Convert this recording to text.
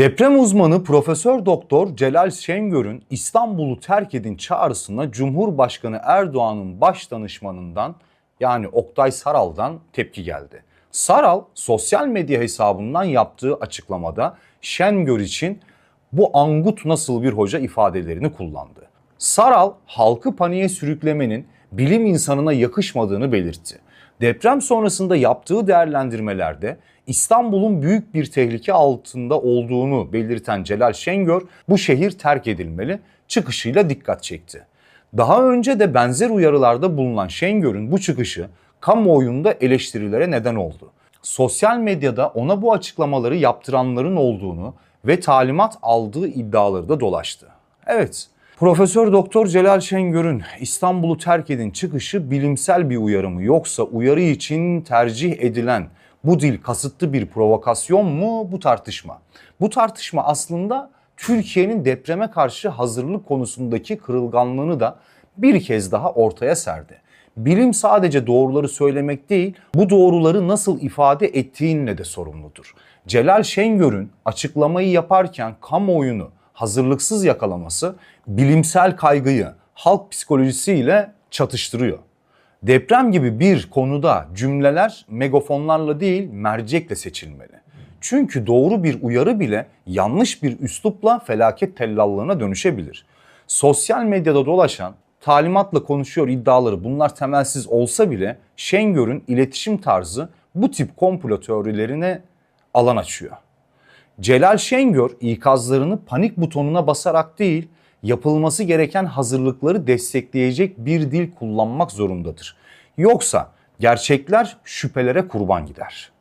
Deprem uzmanı Profesör Doktor Celal Şengör'ün İstanbul'u terk edin çağrısına Cumhurbaşkanı Erdoğan'ın baş danışmanından yani Oktay Saral'dan tepki geldi. Saral sosyal medya hesabından yaptığı açıklamada Şengör için bu angut nasıl bir hoca ifadelerini kullandı. Saral halkı paniğe sürüklemenin bilim insanına yakışmadığını belirtti. Deprem sonrasında yaptığı değerlendirmelerde İstanbul'un büyük bir tehlike altında olduğunu belirten Celal Şengör bu şehir terk edilmeli çıkışıyla dikkat çekti. Daha önce de benzer uyarılarda bulunan Şengör'ün bu çıkışı kamuoyunda eleştirilere neden oldu. Sosyal medyada ona bu açıklamaları yaptıranların olduğunu ve talimat aldığı iddiaları da dolaştı. Evet, Profesör Doktor Celal Şengör'ün İstanbul'u terk edin çıkışı bilimsel bir uyarı mı yoksa uyarı için tercih edilen bu dil kasıtlı bir provokasyon mu bu tartışma. Bu tartışma aslında Türkiye'nin depreme karşı hazırlık konusundaki kırılganlığını da bir kez daha ortaya serdi. Bilim sadece doğruları söylemek değil, bu doğruları nasıl ifade ettiğinle de sorumludur. Celal Şengör'ün açıklamayı yaparken kamuoyunu hazırlıksız yakalaması bilimsel kaygıyı halk psikolojisiyle çatıştırıyor. Deprem gibi bir konuda cümleler megafonlarla değil mercekle seçilmeli. Çünkü doğru bir uyarı bile yanlış bir üslupla felaket tellallığına dönüşebilir. Sosyal medyada dolaşan talimatla konuşuyor iddiaları bunlar temelsiz olsa bile Şengör'ün iletişim tarzı bu tip komplo teorilerine alan açıyor. Celal Şengör ikazlarını panik butonuna basarak değil, yapılması gereken hazırlıkları destekleyecek bir dil kullanmak zorundadır. Yoksa gerçekler şüphelere kurban gider.